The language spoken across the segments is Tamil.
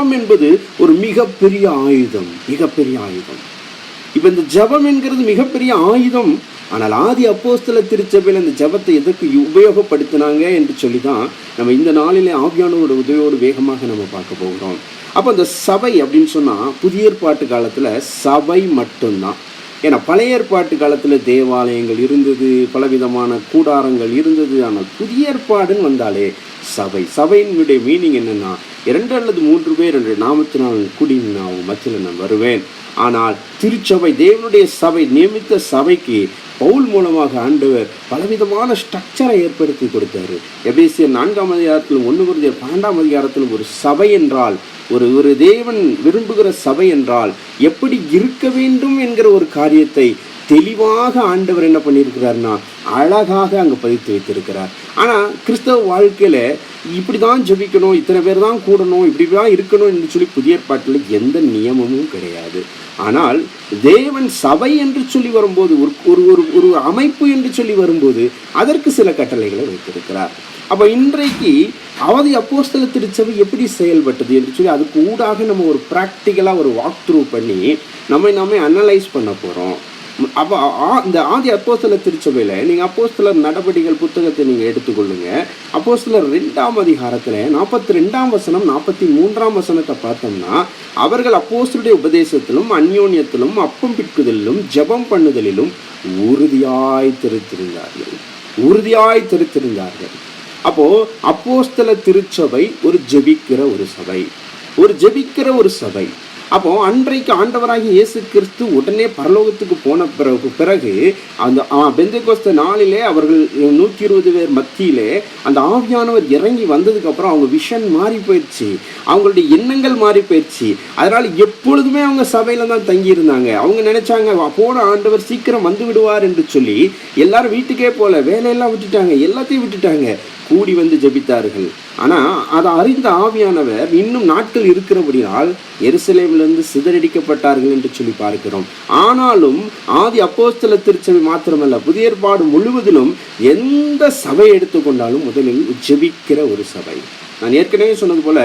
ஜபம் என்பது ஒரு மிகப்பெரிய ஆயுதம் மிகப்பெரிய ஆயுதம். இப்போ இந்த ஜெபம் என்கிறது மிகப்பெரிய ஆயுதம். ஆனால் ஆதி அப்போஸ்தல திருச்சபையில் இந்த ஜெபத்தை எதற்கு உபயோகப்படுத்தினாங்க என்று சொல்லி தான் நம்ம இந்த நாளிலே ஆவியானோட உதவியோடு வேகமாக நம்ம பார்க்க போகிறோம். அப்போ இந்த சபை அப்படின்னு சொன்னால் புதிய ஏற்பாட்டு காலத்தில் சபை மட்டும்தான். ஏன்னா பழைய ஏற்பாட்டு காலத்தில் தேவாலயங்கள் இருந்தது பலவிதமான கூடாரங்கள் இருந்தது. ஆனால் புதிய ஏற்பாடுன்னு வந்தாலே சபை. சபையினுடைய மீனிங் என்னென்னா இரண்டு அல்லது மூன்று பேர் என்று நாமத்தினால் கூடி நான் மத்தியில் நான் வருவேன். ஆனால் திருச்சபை தேவனுடைய சபை நியமித்த சபைக்கு பவுல் மூலமாக ஆண்டவர் பலவிதமான ஸ்ட்ரக்சரை ஏற்படுத்தி கொடுத்தாரு. எபேசியர் நான்காம் அதிகாரத்திலும் ஒன்று குருதியர் பன்னெண்டாம் அதிகாரத்திலும் ஒரு சபை என்றால் ஒரு ஒரு தேவன் விரும்புகிற சபை என்றால் எப்படி இருக்க வேண்டும் என்கிற ஒரு காரியத்தை தெளிவாக ஆண்டவர் என்ன பண்ணியிருக்கிறாருன்னா அழகாக அங்கே பதித்து வைத்திருக்கிறார். ஆனால் கிறிஸ்தவ வாழ்க்கையில் இப்படி தான் ஜபிக்கணும் இத்தனை பேர் தான் கூடணும் இப்படி தான் இருக்கணும் என்று சொல்லி புதிய பாட்டில் எந்த நியமமும் கிடையாது. ஆனால் தேவன் சபை என்று சொல்லி வரும்போது ஒரு ஒரு ஒரு ஒரு அமைப்பு என்று சொல்லி வரும்போது அதற்கு சில கட்டளைகளை வைத்திருக்கிறார். அப்போ இன்றைக்கு அவதி அப்போஸ்தல திருச்சபை எப்படி செயல்பட்டது என்று சொல்லி அதுக்கு ஊடாக நம்ம ஒரு ப்ராக்டிக்கலாக ஒரு வாக் த்ரூ பண்ணி நம்மை நாமே அனலைஸ் பண்ண போகிறோம் அப்போ ஆ- இந்த ஆதி அப்போஸ்தல திருச்சபையில் நீங்கள் அப்போஸ்தலர் நடவடிக்கைகள் புத்தகத்தை நீங்கள் எடுத்துக்கொள்ளுங்க. அப்போஸ்தலர் ரெண்டாம் அதிகாரத்தில் நாற்பத்தி ரெண்டாம் வசனம் நாற்பத்தி மூன்றாம் வசனத்தை பார்த்தோம்னா அவர்கள் அப்போஸ்தலுடைய உபதேசத்திலும் அந்யோன்யத்திலும் அப்பம் பிற்குதலிலும் ஜெபம் பண்ணுதலிலும் உறுதியாய் திருத்திருந்தார்கள். உறுதியாய் திருத்திருந்தார்கள். அப்போது அப்போஸ்தல திருச்சபை ஒரு ஜெபிக்கிற ஒரு சபை. ஒரு ஜெபிக்கிற ஒரு சபை. அப்போ அன்றைக்கு ஆண்டவராகி இயேசு கிறிஸ்து உடனே பரலோகத்துக்கு போன பிறகு பிறகு அந்த பெந்தகோஸ்த நாளிலே அவர்கள் நூற்றி இருபது பேர் மத்தியிலே அந்த ஆவியானவர் இறங்கி வந்ததுக்கப்புறம் அவங்க விஷன் மாறி போயிடுச்சு. அவங்களுடைய எண்ணங்கள் மாறி போயிடுச்சு. அதனால் எப்பொழுதுமே அவங்க சபையில் தான் தங்கியிருந்தாங்க. அவங்க நினைச்சாங்க போன ஆண்டவர் சீக்கிரம் வந்து விடுவார் என்று சொல்லி எல்லாரும் வீட்டுக்கே போல வேலையெல்லாம் விட்டுட்டாங்க எல்லாத்தையும் விட்டுட்டாங்க. கூடி வந்து ஜெபித்தார்கள். ஆனால் அதை அறிந்த ஆவியானவர் இன்னும் நாட்கள் இருக்கிறபடியால் எருசலேமிலிருந்து சிதறடிக்கப்பட்டார்கள் என்று சொல்லி பார்க்கிறோம். ஆனாலும் ஆதி அப்போஸ்தல திருச்சபை மாத்திரமல்ல புதிய ஏற்பாடு முழுவதிலும் எந்த சபை எடுத்துக்கொண்டாலும் முதலில் ஜெபிக்கிற ஒரு சபை. நான் ஏற்கனவே சொன்னது போல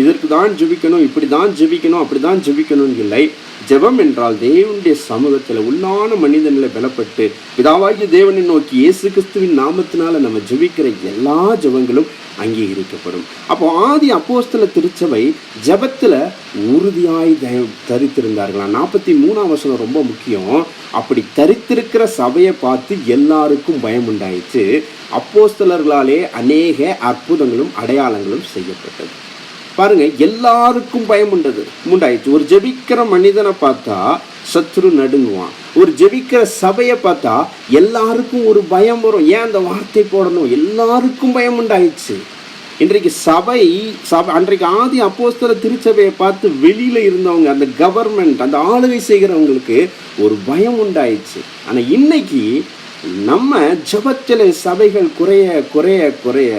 இதற்கு தான் ஜெபிக்கணும் இப்படி தான் ஜெபிக்கணும் அப்படி தான் ஜெபிக்கணும் இல்லை. ஜெபம் என்றால் தேவனுடைய சமூகத்தில் உள்ளான மனிதனில் பலப்பட்டு பிதாவாகிய தேவனை நோக்கி இயேசு கிறிஸ்துவின் நாமத்தினால நம்ம ஜெபிக்கிற எல்லா ஜெபங்களும் அங்கீகரிக்கப்படும். அப்போ ஆதி அப்போஸ்தல திருச்சபை ஜபத்தில் உறுதியாய் த- தரித்திருந்தார்களாம் நாற்பத்தி மூணாம் வசனம் ரொம்ப முக்கியம். அப்படி தரித்திருக்கிற சபையை பார்த்து எல்லாருக்கும் பயம் உண்டாயிற்று. அப்போஸ்தலர்களாலே அநேக அற்புதங்களும் அடையாளங்களும் செய்யப்பட்டது. பாருங்க எல்லாருக்கும் பயம் உண்டது. உண்டாயிடுச்சு. ஒரு ஜெபிக்கிற மனிதனை பார்த்தா சத்ரு நடுங்குவான். ஒரு ஜெபிக்கிற சபையை பார்த்தா எல்லாருக்கும் ஒரு பயம் வரும். ஏன் அந்த வார்த்தை போடணும்? எல்லாருக்கும் பயம் உண்டாயிடுச்சு. இன்றைக்கு சபை சபை அன்றைக்கு ஆதி அப்போஸ்தல திருச்சபையை பார்த்து வெளியில இருந்தவங்க அந்த கவர்மெண்ட் அந்த ஆளுகை செய்கிறவங்களுக்கு ஒரு பயம் உண்டாயிடுச்சு. ஆனால் இன்னைக்கு நம்ம ஜெபத்தில் சபைகள் குறைய குறைய குறைய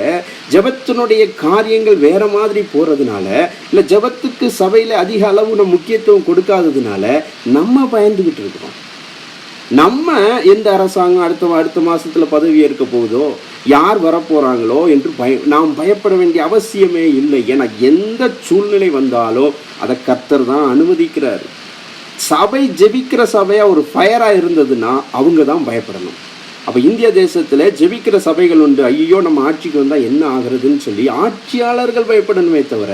ஜெபத்தினுடைய காரியங்கள் வேற மாதிரி போகிறதுனால இல்லை ஜெபத்துக்கு சபையில் அதிக அளவு நம்ம முக்கியத்துவம் கொடுக்காததுனால நம்ம பயந்துக்கிட்டு இருக்கிறோம். நம்ம எந்த அரசாங்கம் அடுத்த அடுத்த மாதத்தில் பதவி ஏற்க போகுதோ யார் வரப்போகிறாங்களோ என்று பய நாம் பயப்பட வேண்டிய அவசியமே இல்லை. ஏன்னா எந்த சூழ்நிலை வந்தாலும் அதை கத்தர் தான் அனுமதிக்கிறாரு. சபை ஜெபிக்கிற சபையாக ஒரு ஃபயராக இருந்ததுன்னா அவங்க தான் பயப்படணும். அப்போ இந்திய தேசத்தில் ஜெபிக்கிற சபைகள் உண்டு. ஐயோ நம்ம ஆட்சிக்கு வந்தால் என்ன ஆகுறதுன்னு சொல்லி ஆட்சியாளர்கள் பயப்படணுமே தவிர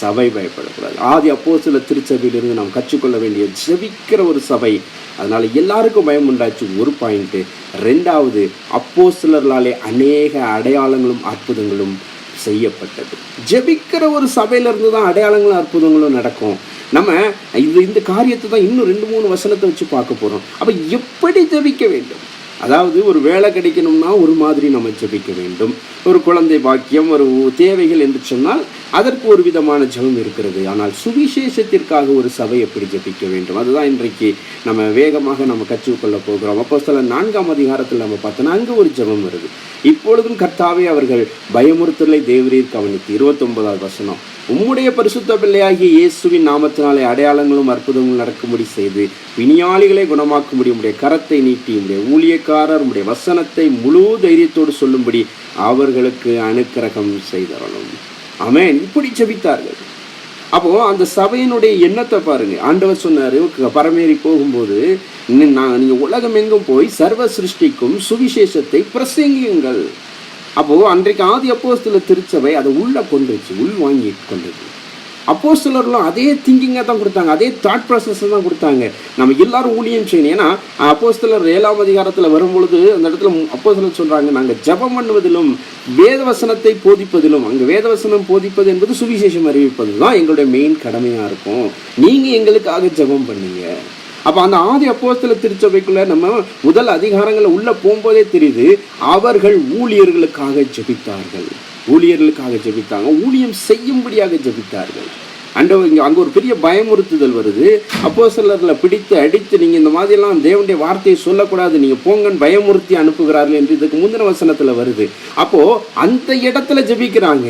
சபை பயப்படக்கூடாது. ஆதி அப்போ சில திருச்சபையிலிருந்து நாம் கற்றுக்கொள்ள வேண்டிய ஜெபிக்கிற ஒரு சபை அதனால் எல்லாருக்கும் பயம் உண்டாச்சு. ஒரு பாயிண்ட்டு ரெண்டாவது அப்போ சிலர்களாலே அநேக அடையாளங்களும் அற்புதங்களும் செய்யப்பட்டது. ஜெபிக்கிற ஒரு சபையிலேருந்து தான் அடையாளங்களும் அற்புதங்களும் நடக்கும். நம்ம இது இந்த காரியத்தை தான் இன்னும் ரெண்டு மூணு வசனத்தை வச்சு பார்க்க போகிறோம் அப்போ எப்படி ஜெபிக்க வேண்டும்? அதாவது ஒரு வேலை கிடைக்கணும்னா ஒரு மாதிரி நம்ம ஜபிக்க வேண்டும். ஒரு குழந்தை பாக்கியம் ஒரு தேவைகள் என்று சொன்னால் அதற்கு ஒரு விதமான ஜெபம் இருக்கிறது. ஆனால் சுவிசேஷத்திற்காக ஒரு சபை எப்படி ஜெபிக்க வேண்டும்? அதுதான் இன்றைக்கு நம்ம வேகமாக நம்ம கற்றுக்கொள்ள போகிறோம். அப்போ சில நான்காம் அதிகாரத்தில் நம்ம பார்த்தோன்னா அங்கே ஒரு ஜெபம் வருது. இப்பொழுதும் கர்த்தாவே அவர்கள் பயமுறுத்தலை தேவரீர் கவனித்து இருபத்தொன்பதாவது வசனம். உம்முடைய பரிசுத்த பிள்ளையாகிய இயேசுவின் நாமத்தினாலே அடையாளங்களும் அற்புதங்களும் நடக்கும்படி செய்து வினியாளிகளை குணமாக்கும்படி உடைய கரத்தை நீட்டி உடைய ஊழியக்காரர் உடைய வசனத்தை முழு தைரியத்தோடு சொல்லும்படி அவர்களுக்கு அனுக்கிரகம் செய்தரணும். அவன் இப்படி ஜெபித்தார்கள். அப்போ அந்த சபையினுடைய எண்ணத்தை பாருங்க. ஆண்டவர் சொன்னார் பரமேறி போகும்போது நான் நீங்க உலகம் எங்கும் போய் சர்வ சிருஷ்டிக்கும் சுவிசேஷத்தை பிரசங்கியுங்கள். அப்போது அன்றைக்கு ஆதி அப்போஸ்தல திருச்சபை அதை உள்ளே கொண்டுச்சு உள் வாங்கி அப்போ சிலர்லாம் அதே திங்கிங்கை தான் கொடுத்தாங்க. அதே தாட் ப்ராசஸ் தான் கொடுத்தாங்க. நம்ம எல்லாரும் ஊழியம் செய்யணும். ஏன்னா அப்போஸ்தலர் ஏழாம் அதிகாரத்தில் வரும்பொழுது அந்த இடத்துல அப்போசலர் சொல்கிறாங்க நாங்கள் ஜெபம் பண்ணுவதிலும் வேதவசனத்தை போதிப்பதிலும் அங்கே வேதவசனம் போதிப்பது என்பது சுவிசேஷம் அறிவிப்பது தான் எங்களுடைய மெயின் கடமையாக இருக்கும். நீங்கள் எங்களுக்காக ஜெபம் பண்ணுங்க. அப்போ அந்த ஆதி அப்போஸ்தல திருச்சபைக்குள்ளே நம்ம முதல் அதிகாரங்களை உள்ளே போகும்போதே தெரியுது அவர்கள் ஊழியர்களுக்காக ஜெபித்தார்கள். ஊழியர்களுக்காக ஜெபித்தாங்க ஊழியம் செய்யும்படியாக ஜெபித்தார்கள். அண்டவர் இங்கே அங்கே ஒரு பெரிய பயமுறுத்துதல் வருது. அப்போ சிலரில் பிடித்து அடித்து நீங்கள் இந்த மாதிரிலாம் தேவனுடைய வார்த்தையை சொல்லக்கூடாது நீங்கள் போங்கன்னு பயமுறுத்தி அனுப்புகிறார்கள் என்று இதுக்கு முந்தின வசனத்தில் வருது. அப்போது அந்த இடத்துல ஜெபிக்கிறாங்க.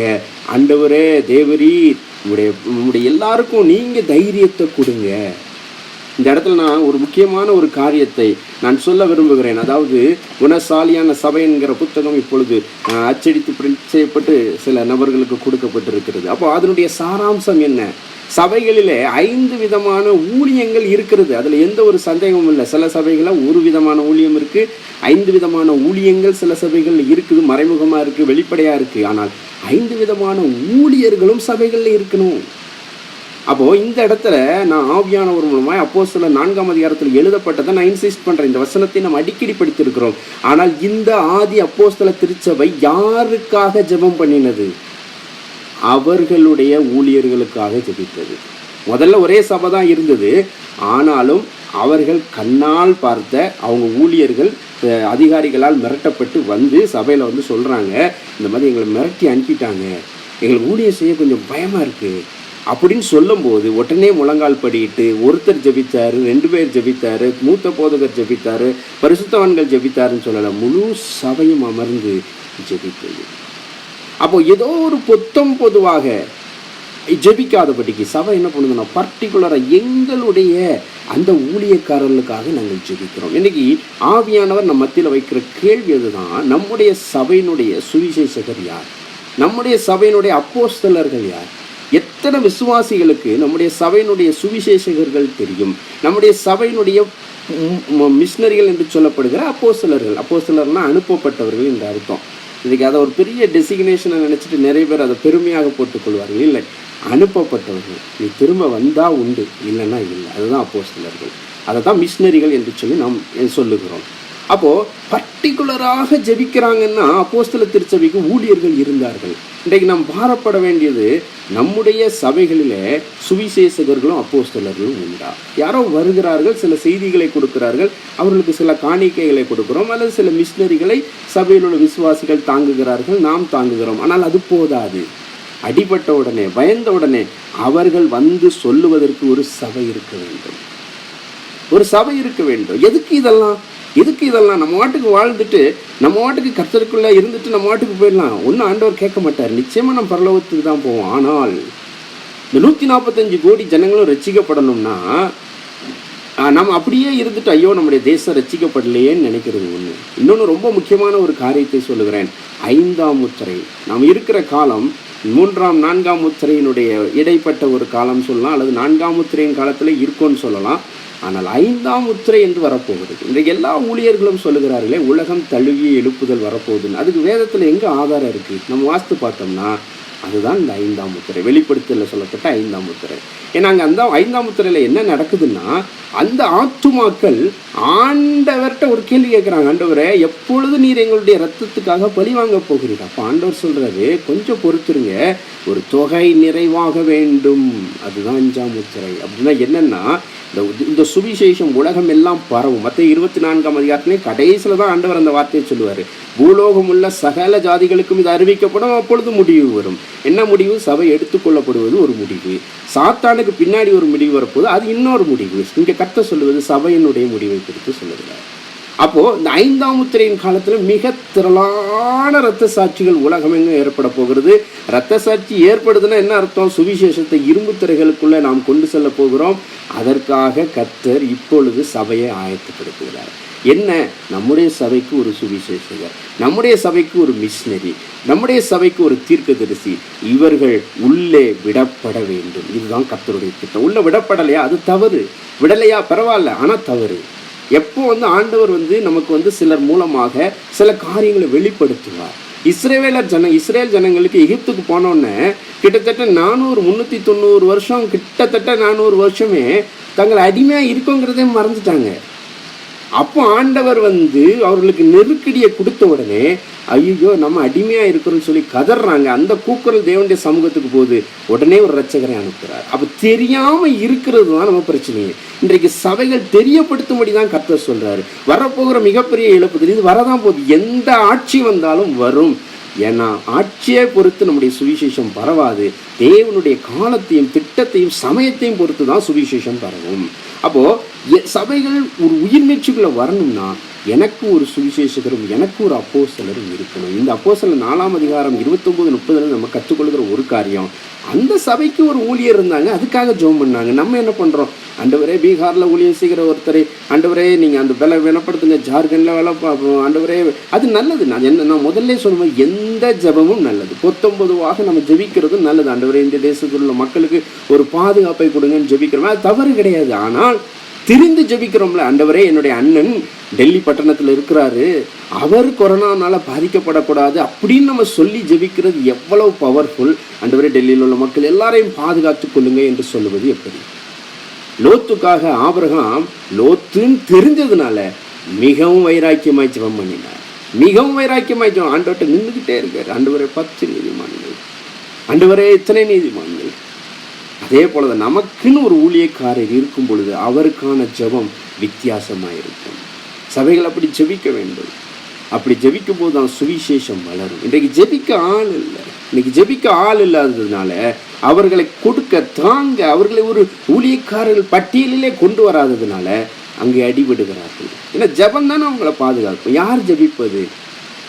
அண்டவரே தேவரீர் உங்களுடைய உங்களுடைய எல்லாருக்கும் நீங்கள் தைரியத்தை கொடுங்க. இந்த இடத்துல நான் ஒரு முக்கியமான ஒரு காரியத்தை நான் சொல்ல விரும்புகிறேன். அதாவது குணசாலியான சபை என்கிற புத்தகம் இப்பொழுது அச்சடித்து பிரிண்ட் செய்யப்பட்டு சில நபர்களுக்கு கொடுக்கப்பட்டிருக்கிறது. அப்போ அதனுடைய சாராம்சம் என்ன? சபைகளிலே ஐந்து விதமான ஊழியங்கள் இருக்கிறது. அதில் எந்த ஒரு சந்தேகமும் இல்லை. சில சபைகளில் ஒரு விதமான ஊழியம் இருக்குது ஐந்து விதமான ஊழியங்கள் சில சபைகளில் இருக்குது. மறைமுகமாக இருக்குது வெளிப்படையாக இருக்குது ஆனால் ஐந்து விதமான ஊழியர்களும் சபைகளில் இருக்கணும். அப்போது இந்த இடத்துல நான் ஆவியானவர் மூலமாக அப்போ சில நான்காம் அதிகாரத்தில் எழுதப்பட்டதை நான் இன்சிஸ்ட் பண்ணுறேன் இந்த வசனத்தை நம்ம அடிக்கடி படித்திருக்கிறோம். ஆனால் இந்த ஆதி அப்போஸ்தல திருச்சபை யாருக்காக ஜெபம் பண்ணினது? அவர்களுடைய ஊழியர்களுக்காக ஜெபித்தது. முதல்ல ஒரே சபை தான் இருந்தது. ஆனாலும் அவர்கள் கண்ணால் பார்த்த அவங்க ஊழியர்கள் அதிகாரிகளால் மிரட்டப்பட்டு வந்து சபையில் வந்து சொல்கிறாங்க இந்த மாதிரி எங்களை மிரட்டி அனுப்பிட்டாங்க. எங்களுக்கு ஊழியர் செய்ய கொஞ்சம் பயமாக இருக்குது அப்படின்னு சொல்லும்போது உடனே முழங்கால் படியிட்டு ஒருத்தர் ஜெபித்தார் ரெண்டு பேர் ஜெபித்தார் மூத்த போதகர் ஜெபித்தார் பரிசுத்தவான்கள் ஜெபித்தாருன்னு சொல்லலை முழு சபையும் அமர்ந்து ஜெபித்தது. அப்போ ஏதோ ஒரு பொத்தம் பொதுவாக ஜெபிக்காதபடிக்கு சபை என்ன பண்ணுதுன்னா பர்டிகுலராக எங்களுடைய அந்த ஊழியக்காரர்களுக்காக நாங்கள் ஜெபிக்கிறோம். இன்றைக்கி ஆவியானவர் நம்ம மத்தியில் வைக்கிற கேள்வி அதுதான் நம்முடைய சபையினுடைய சுவிசேஷகர் யார்? நம்முடைய சபையினுடைய அப்போஸ்தலர்கள் யார்? எத்தனை விசுவாசிகளுக்கு நம்முடைய சபையினுடைய சுவிசேஷகர்கள் தெரியும்? நம்முடைய சபையினுடைய மிஷினரிகள் என்று சொல்லப்படுகிற அப்போ சிலர்கள் அப்போ சிலர்னால் அனுப்பப்பட்டவர்கள் என்று அர்த்தம். இதுக்கு அதை ஒரு பெரிய டெசிக்னேஷனை நினச்சிட்டு நிறைய பேர் அதை பெருமையாக போட்டுக்கொள்வார்கள் இல்லை அனுப்பப்பட்டவர்கள். நீ திரும்ப வந்தால் உண்டு. இல்லைன்னா இல்லை. அதுதான் அப்போஸ்தலர்கள். அதை தான் மிஷினரிகள் என்று சொல்லி நாம் சொல்லுகிறோம். அப்போது பர்டிகுலராக ஜெபிக்கிறாங்கன்னா அப்போஸ்தல திருச்சபைக்கு ஊழியர்கள் இருந்தார்கள். இன்றைக்கு நாம் பாரப்பட வேண்டியது நம்முடைய சபைகளிலே சுவிசேஷகர்களும் அப்போஸ்தலர்களும் உண்டா? யாரோ வருகிறார்கள் சில செய்திகளை கொடுக்கிறார்கள் அவர்களுக்கு சில காணிக்கைகளை கொடுக்கிறோம் அல்லது சில மிஷினரிகளை சபையில் உள்ள விசுவாசிகள் தாங்குகிறார்கள் நாம் தாங்குகிறோம். ஆனால் அது போதாது. அடிபட்ட உடனே பயந்த உடனே அவர்கள் வந்து சொல்லுவதற்கு ஒரு சபை இருக்க வேண்டும். ஒரு சபை இருக்க வேண்டும். எதுக்கு இதெல்லாம்? எதுக்கு இதெல்லாம்? நம்ம வாட்டுக்கு வாழ்ந்துட்டு நம்ம வாட்டுக்கு கர்த்தருக்குள்ளே இருந்துட்டு நம்ம வாட்டுக்கு போயிடலாம். ஒன்றும் ஆண்டவர் கேட்க மாட்டார். நிச்சயமாக நம்ம பரலோகத்துக்கு தான் போவோம். ஆனால் இந்த நூற்றி நாற்பத்தஞ்சு கோடி ஜனங்களும் ரசிக்கப்படணும்னா நம்ம அப்படியே இருந்துட்டு ஐயோ நம்முடைய தேசம் ரட்சிக்கப்படலையேன்னு நினைக்கிறது ஒன்று இன்னொன்று ரொம்ப முக்கியமான ஒரு காரியத்தை சொல்லுகிறேன். ஐந்தாம் முத்திரை. நாம் இருக்கிற காலம் மூன்றாம் நான்காம் முத்திரையினுடைய இடைப்பட்ட ஒரு காலம் சொல்லலாம் அல்லது நான்காம் முத்திரையின் காலத்தில் இருக்கோன்னு சொல்லலாம். ஆனால் ஐந்தாம் முத்திரை என்று வரப்போகிறது இன்றைக்கு எல்லா ஊழியர்களும் சொல்லுகிறார்களே உலகம் தழுவிய எழுப்புதல் வரப்போகுதுன்னு. அதுக்கு வேதத்தில் எங்கே ஆதாரம் இருக்குது நம்ம வாஸ்து பார்த்தோம்னா அதுதான் இந்த ஐந்தாம் முத்திரை. வெளிப்படுத்தல சொல்லப்பட்ட ஐந்தாம் முத்திரை. ஏன்னா அங்கே அந்த ஐந்தாம் முத்திரையில் என்ன நடக்குதுன்னா அந்த ஆத்துமாக்கள் ஆண்டவர்கிட்ட ஒரு கேள்வி கேட்குறாங்க. ஆண்டவரை எப்பொழுது நீர் எங்களுடைய ரத்தத்துக்காக பழி வாங்க போகிறீர்? அப்போ ஆண்டவர் சொல்றாரு கொஞ்சம் பொறுத்துருங்க. ஒரு தொகை நிறைவாக வேண்டும். அதுதான் அஞ்சாம் முத்திரை. அப்படின்னா என்னென்னா இந்த இந்த சுவிசேஷம் உலகம் எல்லாம் பரவும். மற்ற இருபத்தி நான்காம் அதிகாரத்திலே கடைசியில் தான் ஆண்டவர் அந்த வார்த்தையை சொல்லுவார். பூலோகம் உள்ள சகல ஜாதிகளுக்கும் இது அறிவிக்கப்படும். அப்பொழுது முடிவு வரும். என்ன முடிவு? சபை எடுத்துக்கொள்ளப்படுவது ஒரு முடிவு. சாத்தானுக்கு பின்னாடி ஒரு முடிவு வரப்போது அது இன்னொரு முடிவு. இங்கே கத்த சொல்லுவது சபையினுடைய முடிவை குறித்து சொல்லுகிறார். அப்போது இந்த ஐந்தாம் முத்திரையின் காலத்தில் மிக திரளான இரத்த சாட்சிகள் உலகமெங்கும் ஏற்பட போகிறது. இரத்த சாட்சி ஏற்படுதுன்னா என்ன அர்த்தம்? சுவிசேஷத்தை இரும்பு திரைகளுக்குள்ளே நாம் கொண்டு செல்ல போகிறோம். அதற்காக கர்த்தர் இப்பொழுது சபையை ஆயத்தப்படுத்துகிறார். என்ன? நம்முடைய சபைக்கு ஒரு சுவிசேஷகர் நம்முடைய சபைக்கு ஒரு மிஷினரி நம்முடைய சபைக்கு ஒரு தீர்க்கதரிசி. இவர்கள் உள்ளே விடப்பட வேண்டும். இதுதான் கர்த்தருடைய திட்டம். உள்ளே விடப்படலையா? அது தவறு. விடலையா? பரவாயில்ல. ஆனால் தவறு. எப்போ வந்து ஆண்டவர் வந்து நமக்கு வந்து சிலர் மூலமாக சில காரியங்களை வெளிப்படுத்துவார். இஸ்ரேவேலர் ஜன இஸ்ரேல் ஜனங்களுக்கு எகிப்துக்கு போனோன்னே கிட்டத்தட்ட நானூறு முந்நூற்றி தொண்ணூறு வருஷம் கிட்டத்தட்ட நானூறு வருஷமே தங்களை அடிமையாக இருக்கோங்கிறதே மறந்துட்டாங்க. அப்போ ஆண்டவர் வந்து அவர்களுக்கு நெருக்கடியை கொடுத்த உடனே ஐயோ நம்ம அடிமையாக இருக்கிறோம்னு சொல்லி கதறாங்க அந்த கூக்குரல் தேவனுடைய சமூகத்துக்கு போகுது. உடனே ஒரு ரட்சகரை அனுப்புகிறார் அப்போ தெரியாமல் இருக்கிறது தான் நம்ம பிரச்சனையே இன்றைக்கு சபைகள் தெரியப்படுத்தும்படி தான் கர்த்தர் சொல்கிறாரு வரப்போகிற மிகப்பெரிய இழப்பு தெரியுது. வரதான் போகுது. எந்த ஆட்சி வந்தாலும் வரும். ஏன்னா ஆட்சியை பொறுத்து நம்முடைய சுவிசேஷம் பரவாது. தேவனுடைய காலத்தையும் திட்டத்தையும் சமயத்தையும் பொறுத்து தான் சுவிசேஷம் பரவும். அப்போ சபைகள் ஒரு உயிர்நீச்சுக்குள்ள வரணும்னா எனக்கு ஒரு சுவிசேஷகரும் எனக்கு ஒரு அப்போசலரும் இருக்கணும். இந்த அப்போசல நாலாம் அதிகாரம் இருபத்தொம்போது முப்பதுல நம்ம கற்றுக்கொள்கிற ஒரு காரியம் அந்த சபைக்கு ஒரு ஊழியர் இருந்தாங்க அதுக்காக ஜோம் பண்ணாங்க. நம்ம என்ன பண்ணுறோம் அண்டவரே பீகாரில் ஊழியம் செய்கிற ஒருத்தரை அண்டவரே நீங்கள் அந்த வில வேலைப்படுத்துங்க ஜார்க்கண்டில் வேலை பார்ப்போம் அண்டவரே அது நல்லது. நான் என்ன நான் முதல்ல சொல்லுவேன் எந்த ஜெபமும் நல்லது. பொத்தொன்பதுவாக நம்ம ஜெபிக்கிறதும் நல்லது. அண்டவரே இந்த தேசத்தில் உள்ள மக்களுக்கு ஒரு பாதுகாப்பை கொடுங்கன்னு ஜெபிக்கிறோம். அது தவறு கிடையாது. ஆனால் திரிந்து ஜெபிக்கிறோம்ல. ஆண்டவரே என்னுடைய அண்ணன் டெல்லி பட்டணத்தில் இருக்கிறாரு. அவர் கொரோனானால பாதிக்கப்படக்கூடாது அப்படின்னு நம்ம சொல்லி ஜெபிக்கிறது எவ்வளவு பவர்ஃபுல் ஆண்டவரே டெல்லியில் உள்ள மக்கள் எல்லாரையும் பாதுகாத்து கொள்ளுங்க என்று சொல்லுவது எப்படி? லோத்துக்காக ஆபரகம் லோத்துன்னு தெரிஞ்சதுனால மிகவும் வைராக்கியமாய் ஜெபம் பண்ணினார். மிகவும் வைராக்கியமாய் ஜபம். ஆண்டவர்கிட்ட நின்றுக்கிட்டே இருக்கார். ஆண்டவரே பத்து நீதிமான்கள். ஆண்டவரே இத்தனை நீதிமான்கள்? அதே போல தான் நமக்குன்னு ஒரு ஊழியக்காரர் இருக்கும் பொழுது அவருக்கான ஜெபம் வித்தியாசமாக இருக்கும் சபைகள் அப்படி ஜெபிக்க வேண்டும். அப்படி ஜெபிக்கும் போது தான் சுவிசேஷம் வளரும். இன்றைக்கு ஜெபிக்க ஆள் இல்லை. இன்னைக்கு ஜெபிக்க ஆள் இல்லாததுனால அவர்களை கொடுக்க தாங்க அவர்களை ஒரு ஊழியக்காரர்கள் பட்டியலிலே கொண்டு வராததுனால அங்கே அடிபடுகிறார்கள். ஏன்னா ஜெபம் தானே அவங்கள பாதுகாக்கும். யார் ஜெபிப்பது?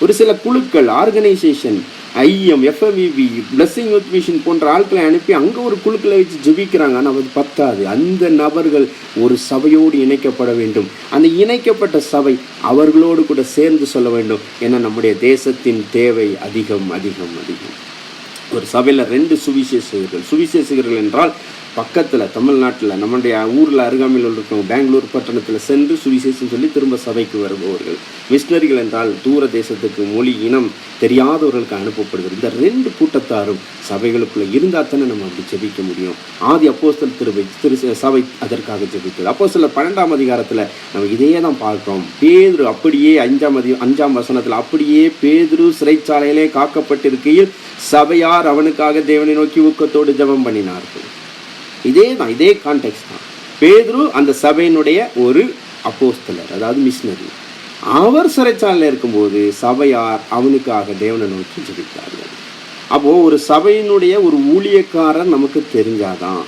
ஒரு சில குழுக்கள் ஆர்கனைசேஷன் ஐஎம் எஃப்எவிபி பிளஸ்ஸிங் யூத் மிஷின் போன்ற ஆட்களை அனுப்பி அங்கே ஒரு குழுக்களை வச்சு ஜெபிக்கிறாங்க. ஆனால் அது பத்தாது. அந்த நபர்கள் ஒரு சபையோடு இணைக்கப்பட வேண்டும். அந்த இணைக்கப்பட்ட சபை அவர்களோடு கூட சேர்ந்து சொல்ல வேண்டும். ஏன்னா நம்முடைய தேசத்தின் தேவை அதிகம் அதிகம் அதிகம். ஒரு சபையில் ரெண்டு சுவிசேஷகர்கள். சுவிசேஷகர்கள் என்றால் பக்கத்தில் தமிழ்நாட்டில் நம்முடைய ஊரில் அருகாமையில் இருக்கிறவங்க பெங்களூர் பட்டணத்தில் சென்று சுவிசேஷம் சொல்லி திரும்ப சபைக்கு வருபவர்கள். மிஷினரிகள் என்றால் தூர தேசத்துக்கு மொழி இனம் தெரியாதவர்களுக்கு அனுப்பப்படுகிறது. இந்த ரெண்டு கூட்டத்தாரும் சபைகளுக்குள்ளே இருந்தால் தானே நம்ம அப்படி ஜெபிக்க முடியும்? ஆதி அப்போஸ்தல் திருவை திரு சபை அதற்காக ஜெபித்தது. அப்போ சில பன்னெண்டாம் அதிகாரத்தில் நம்ம இதே தான் பார்க்குறோம். பேதுரு அப்படியே அஞ்சாம் அதி அஞ்சாம் வசனத்தில் அப்படியே பேதுரு சிறைச்சாலையிலே காக்கப்பட்டிருக்கையில் சபையார் அவனுக்காக தேவனை நோக்கி ஊக்கத்தோடு ஜெபம் பண்ணினார்கள். இதே தான் இதே கான்டெக்ட் தான். பேதுரு அந்த சபையினுடைய ஒரு அப்போஸ்தலர் அதாவது மிஷினரி அவர் சிறைச்சாலையில் இருக்கும்போது சபையார் அவனுக்காக தேவனை நோக்கி ஜெபித்தார்கள். அப்போது ஒரு சபையினுடைய ஒரு ஊழியக்காரர் நமக்கு தெரிஞ்சாதான்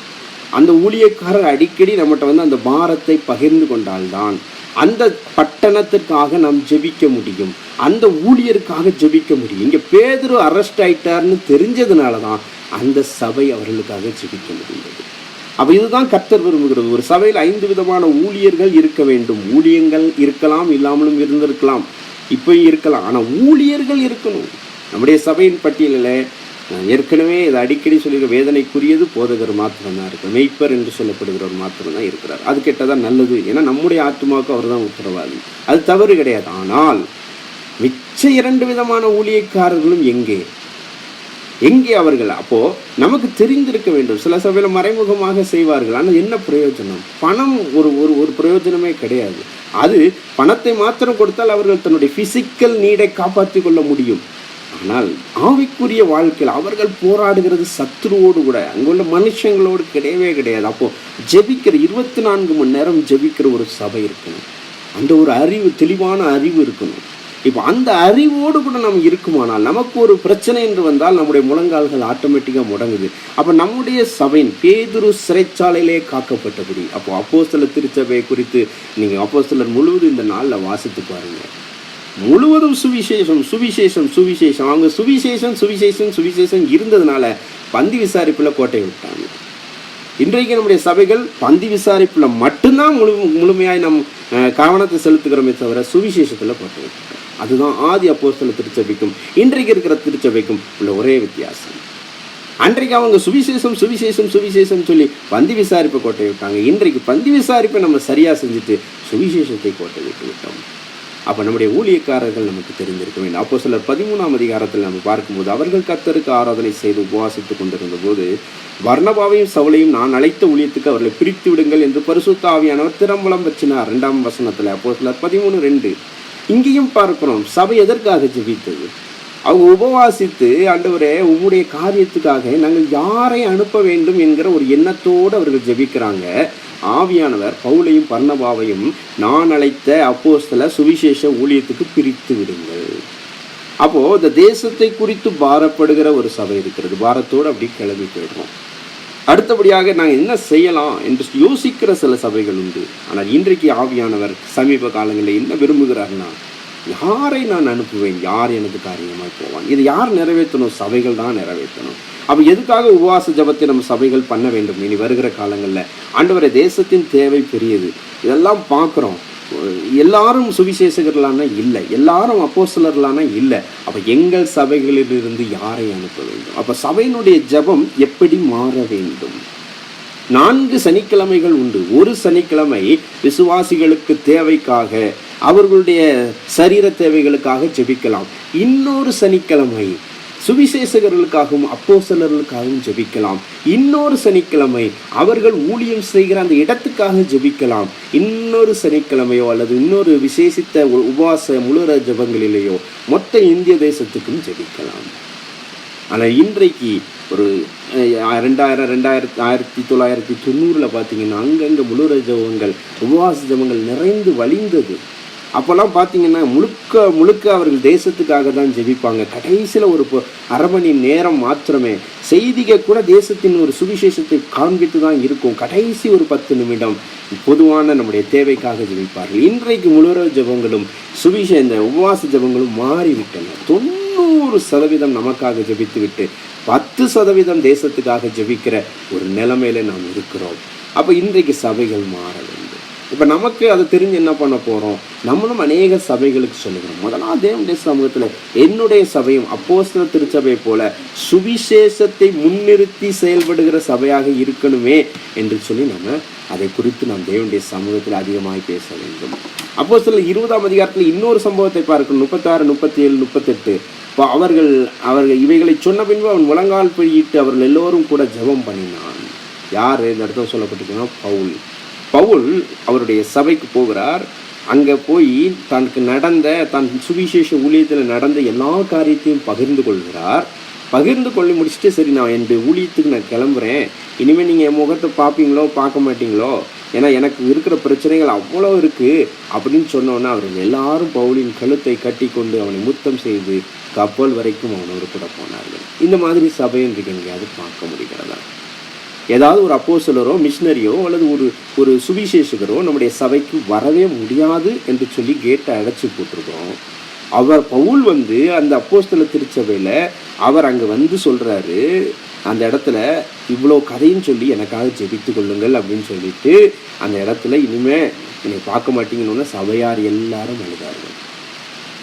அந்த ஊழியக்காரர் அடிக்கடி நம்மகிட்ட வந்து அந்த பாரத்தை பகிர்ந்து கொண்டால்தான் அந்த பட்டணத்திற்காக நாம் ஜெபிக்க முடியும் அந்த ஊழியருக்காக ஜெபிக்க முடியும். இங்கே பேதுரு அரெஸ்ட் ஆயிட்டார்னு தெரிஞ்சதுனால தான் அந்த சபை அவர்களுக்காக ஜெபிக்க முடிந்தது. அப்போ இதுதான் கர்த்தர் விரும்புகிறது. ஒரு சபையில் ஐந்து விதமான ஊழியர்கள் இருக்க வேண்டும். ஊழியங்கள் இருக்கலாம் இல்லாமலும் இருந்திருக்கலாம். இப்பயும் இருக்கலாம். ஆனால் ஊழியர்கள் இருக்கணும். நம்முடைய சபையின் பட்டியலில் ஏற்கனவே இதை அடிக்கடி சொல்லியிருக்க வேதனைக்குரியது போதகர் மாத்திரம்தான் இருக்கு. மெய்ப்பர் என்று சொல்லப்படுகிறவர் மாத்திரம்தான் இருக்கிறார். அது கேட்டதான் நல்லது? ஏன்னா நம்முடைய ஆத்மாவுக்கு அவர் தான் உத்தரவாதி. அது தவறு கிடையாது. ஆனால் மிச்ச இரண்டு விதமான ஊழியக்காரர்களும் எங்கே? எங்கே அவர்கள்? அப்போது நமக்கு தெரிந்திருக்க வேண்டும். சில சபையில் மறைமுகமாக செய்வார்கள். ஆனால் என்ன பிரயோஜனம்? பணம் ஒரு ஒரு ஒரு பிரயோஜனமே கிடையாது. அது பணத்தை மாத்திரம் கொடுத்தால் அவர்கள் தன்னுடைய ஃபிசிக்கல் நீடை காப்பாற்றிக் கொள்ள முடியும். ஆனால் ஆவிக்குரிய வாழ்க்கையில் அவர்கள் போராடுகிறது சத்ருவோடு கூட. அங்குள்ள மனுஷங்களோடு கிடையவே கிடையாது. அப்போது ஜெபிக்கிற இருபத்தி நான்கு மணி நேரம் ஜெபிக்கிற ஒரு சபை இருக்கணும். அந்த ஒரு அறிவு தெளிவான அறிவு இருக்கணும். இப்போ அந்த அறிவோடு கூட நம்ம இருக்குமானால் நமக்கு ஒரு பிரச்சனை என்று வந்தால் நம்முடைய முழங்கால்கள் ஆட்டோமேட்டிக்காக முடங்குது. அப்போ நம்முடைய சபையின் பேதுரு சிறைச்சாலையிலே காக்கப்பட்டபடி அப்போ அப்போஸ்தலர் திருச்சபை குறித்து நீங்கள் அப்போஸ்தலர் முழுவதும் இந்த நாளில் வாசித்து பாருங்கள் முழுவதும் சுவிசேஷம் சுவிசேஷம் சுவிசேஷம். அவங்க சுவிசேஷம் சுவிசேஷம் சுவிசேஷம் இருந்ததுனால பந்தி விசாரிப்பில் கோட்டை விட்டாங்க. இன்றைக்கு நம்முடைய சபைகள் பந்தி விசாரிப்பில் மட்டும்தான் முழு முழுமையாய் நம் கவனத்தை செலுத்துகிறோமே தவிர சுவிசேஷத்தில் கோட்டை விட்டுட்டோம் அதுதான் ஆதி அப்போஸ்தல திருச்சபைக்கும் இன்றைக்கு இருக்கிற திருச்சபைக்கும் உள்ள ஒரே வித்தியாசம். அன்றைக்கு அவங்க சுவிசேஷம் சுவிசேஷம் சுவிசேஷம் சொல்லி பந்தி விசாரிப்பை கோட்டை விட்டாங்க. இன்றைக்கு பந்தி விசாரிப்பை நம்ம சரியாக செஞ்சுட்டு சுவிசேஷத்தை கோட்டை விட்டு விட்டோம். அப்போ நம்முடைய ஊழியக்காரர்கள் நமக்கு தெரிந்திருக்க வேண்டும். அப்போ சிலர் பதிமூணாம் அதிகாரத்தில் நம்ம பார்க்கும்போது அவர்கள் கத்தருக்கு ஆராதனை செய்து உபவாசித்துக் கொண்டிருந்த போது வர்ணபாவையும் சவுளையும் நான் அழைத்த ஊழியத்துக்கு அவர்களை பிரித்து விடுங்கள் என்று பரிசுத்த ஆவியானவர் திறம்பலம் வச்சினார். ரெண்டாம் வசனத்தில் அப்போ சிலர் பதிமூணு ரெண்டு. இங்கேயும் பார்க்கிறோம். சபை எதற்காக ஜெபித்தது? அவங்க உபவாசித்து ஆண்டவரே உங்களுடைய காரியத்துக்காக நாங்கள் யாரை அனுப்ப வேண்டும் என்கிற ஒரு எண்ணத்தோடு அவர்கள் ஜெபிக்கிறாங்க. ஆவியானவர் பவுலையும் பர்ணபாவையும் நான் அழைத்த அப்போஸ்தல சுவிசேஷ ஊழியத்துக்கு பிரித்து விடுங்கள். அப்போது இந்த தேசத்தை குறித்து பாரப்படுகிற ஒரு சபை இருக்கிறது. பாரத்தோடு அப்படி கிளம்பி போயிடுறோம். அடுத்தபடியாக நாங்கள் என்ன செய்யலாம் என்று யோசிக்கிற சில சபைகள் உண்டு. ஆனால் இன்றைக்கு ஆவியானவர் சமீப காலங்களில் என்ன விரும்புகிறார்னா யாரை நான் அனுப்புவேன்? யார் எனக்கு காரியமாக போவான்? இது யார் நிறைவேற்றணும்? சபைகள் தான் நிறைவேற்றணும். அப்போ எதுக்காக உபவாச ஜபத்தை நம்ம சபைகள் பண்ண வேண்டும்? இனி வருகிற காலங்களில் ஆண்டவரை தேசத்தின் தேவை பெரியது. இதெல்லாம் பார்க்குறோம். எல்லாரும் சுவிசேஷகர்களான இல்லை. எல்லாரும் அப்போஸ்தலர்களான இல்லை. அப்போ எங்கள் சபைகளிலிருந்து யாரை அனுப்ப வேண்டும்? அப்போ சபையினுடைய ஜெபம் எப்படி மாற வேண்டும்? நான்கு சனிக்கிழமைகள் உண்டு. ஒரு சனிக்கிழமை விசுவாசிகளுக்கு தேவைக்காக அவர்களுடைய சரீர தேவைகளுக்காக ஜெபிக்கலாம். இன்னொரு சனிக்கிழமை சுவிசேஷகர்களுக்காகவும் அப்போஸ்தலர்களுக்காகவும் ஜெபிக்கலாம். இன்னொரு சனிக்கிழமை அவர்கள் ஊழியம் செய்கிற அந்த இடத்துக்காக ஜெபிக்கலாம். இன்னொரு சனிக்கிழமையோ அல்லது இன்னொரு விசேஷித்த உ- உபவாச முழுர ஜெபங்களிலேயோ மொத்த இந்திய தேசத்துக்கும் ஜெபிக்கலாம். ஆனால் இன்றைக்கு ஒரு ரெண்டாயிரம் ரெண்டாயிரத்தி ஆயிரத்தி தொள்ளாயிரத்தி தொண்ணூறில் பார்த்தீங்கன்னா அங்கங்கே முழுர ஜபங்கள் உபவாச ஜபங்கள் நிறைந்து வழிந்தது. அப்போல்லாம் பார்த்தீங்கன்னா முழுக்க முழுக்க அவர்கள் தேசத்துக்காக தான் ஜெபிப்பாங்க. கடைசியில் ஒரு அரை மணி நேரம் மாத்திரமே. செய்திகை கூட தேசத்தின் ஒரு சுவிசேஷத்தை காண்பித்து தான் இருக்கும். கடைசி ஒரு பத்து நிமிடம் பொதுவான நம்முடைய தேவைக்காக ஜெபிப்பார்கள். இன்றைக்கு முழுர ஜபங்களும் சுவிசே இந்த உபவாச ஜபங்களும் மாறிவிட்டன. தொண்ணூறு சதவீதம் நமக்காக ஜெபித்துவிட்டு பத்து சதவீதம் தேசத்துக்காக ஜெபிக்கிற ஒரு நிலைமையில நாம் இருக்கிறோம். அப்போ இன்றைக்கு சபைகள் மாற வேண்டும் இப்போ நமக்கு அது தெரிஞ்சு என்ன பண்ண போகிறோம் நம்மளும் அநேக சபைகளுக்கு சொல்லுகிறோம். முதலாக தேவனுடைய சமூகத்தில் என்னுடைய சபையும் அப்போஸ்தல திருச்சபை போல சுவிசேஷத்தை முன்னிறுத்தி செயல்படுகிற சபையாக இருக்கணுமே என்று சொல்லி நம்ம அதை குறித்து நாம் தேவனுடைய சமூகத்தில் அதிகமாக பேச வேண்டும். அப்போ சில இருபதாம் அதிகாரத்தில் இன்னொரு சம்பவத்தை பார்க்கணும். முப்பத்தாறு முப்பத்தி ஏழு முப்பத்தெட்டு. இப்போ அவர்கள் அவர்கள் இவைகளை சொன்ன பின்பு அவன் முழங்கால் பிடியிட்டு அவர்கள் எல்லோரும் கூட ஜெபம் பண்ணினான். யார்? இந்த இடத்துல சொல்லப்பட்டிருக்கணும் பவுல். பவுல் அவருடைய சபைக்கு போகிறார். அங்கே போய் தனக்கு நடந்த தன் சுவிசேஷ ஊழியத்தில் நடந்த எல்லா காரியத்தையும் பகிர்ந்து கொள்கிறார். பகிர்ந்து கொள்ளி முடிச்சுட்டு சரி நான் என்னுடைய ஊழியத்துக்கு நான் கிளம்புறேன். இனிமேல் நீங்கள் என் முகத்தை பார்ப்பீங்களோ பார்க்க மாட்டீங்களோ? ஏன்னா எனக்கு இருக்கிற பிரச்சனைகள் அவ்வளோ இருக்குது அப்படின்னு சொன்னோன்னே அவர்கள் எல்லாரும் பவுலின் கழுத்தை கட்டி கொண்டு அவனை முத்தம் செய்து கப்பல் வரைக்கும் அவனோடு கூட போனார்கள். இந்த மாதிரி சபை இன்றைக்கு எங்கேயாவது பார்க்க முடிகிறதா? ஏதாவது ஒரு அப்போசலரோ மிஷினரியோ அல்லது ஒரு ஒரு சுவிசேஷகரோ நம்முடைய சபைக்கு வரவே முடியாது என்று சொல்லி கேட்டை அடைச்சி போட்டிருக்கிறோம். அவர் பவுல் வந்து அந்த அப்போஸ்தல திருச்சபையில் அவர் அங்கே வந்து சொல்கிறாரு அந்த இடத்துல இவ்வளோ கதையும் சொல்லி எனக்காக ஜெபித்து கொள்ளுங்கள் அப்படின்னு சொல்லிட்டு அந்த இடத்துல இனிமே என்னை பார்க்க மாட்டீங்கன்னு சபையார் எல்லாரும் அழுதார்கள்.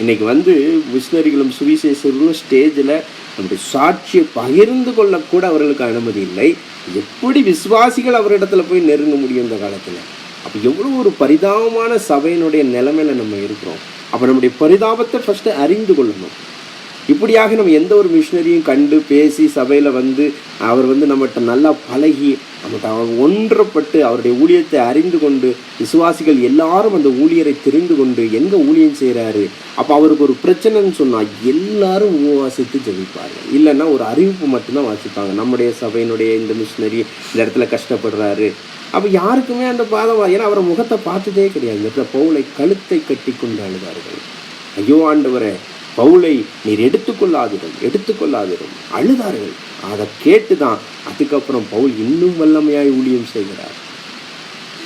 இன்றைக்கி வந்து மிஷினரிகளும் சுவிசேஷர்களும் ஸ்டேஜில் நம்முடைய சாட்சியை பகிர்ந்து கொள்ளக்கூட அவர்களுக்கு அனுமதி இல்லை. எப்படி விசுவாசிகள் அவரிடத்துல போய் நெருங்க முடியும் இந்த காலத்தில்? அப்போ எவ்வளோ ஒரு பரிதாபமான சபையினுடைய நிலைமையில நம்ம இருக்கிறோம். அப்போ நம்முடைய பரிதாபத்தை ஃபஸ்ட்டு அறிந்து கொள்ளணும். இப்படியாக நம்ம எந்த ஒரு மிஷினரியும் கண்டு பேசி சபையில் வந்து அவர் வந்து நம்மகிட்ட நல்லா பழகி நம்ம அவர் ஒன்றப்பட்டு அவருடைய ஊழியத்தை அறிந்து கொண்டு விசுவாசிகள் எல்லாரும் அந்த ஊழியரை தெரிந்து கொண்டு எங்கே ஊழியம் செய்கிறாரு அப்போ அவருக்கு ஒரு பிரச்சனைன்னு சொன்னால் எல்லாரும் உபவாசித்து ஜெபிப்பார்கள். இல்லைன்னா ஒரு அறிவிப்பு மட்டும்தான் வாசிப்பாங்க. நம்முடைய சபையினுடைய இந்த மிஷினரி இந்த இடத்துல கஷ்டப்படுறாரு. அப்போ யாருக்குமே அந்த பாதம் ஏன்னா அவரை முகத்தை பார்த்ததே கிடையாது. இந்த பவுலை கழுத்தை கட்டி கொண்டு அழுதார்கள். ஐயோ ஆண்டவரை. பவுலை நீர் எடுத்துக்கொள்ளாதிரும் எடுத்துக்கொள்ளாதிரும். அழுதார்கள். அதை கேட்டு தான் அதுக்கப்புறம் பவுல் இன்னும் வல்லமையாய் ஊழியம் செய்கிறார்.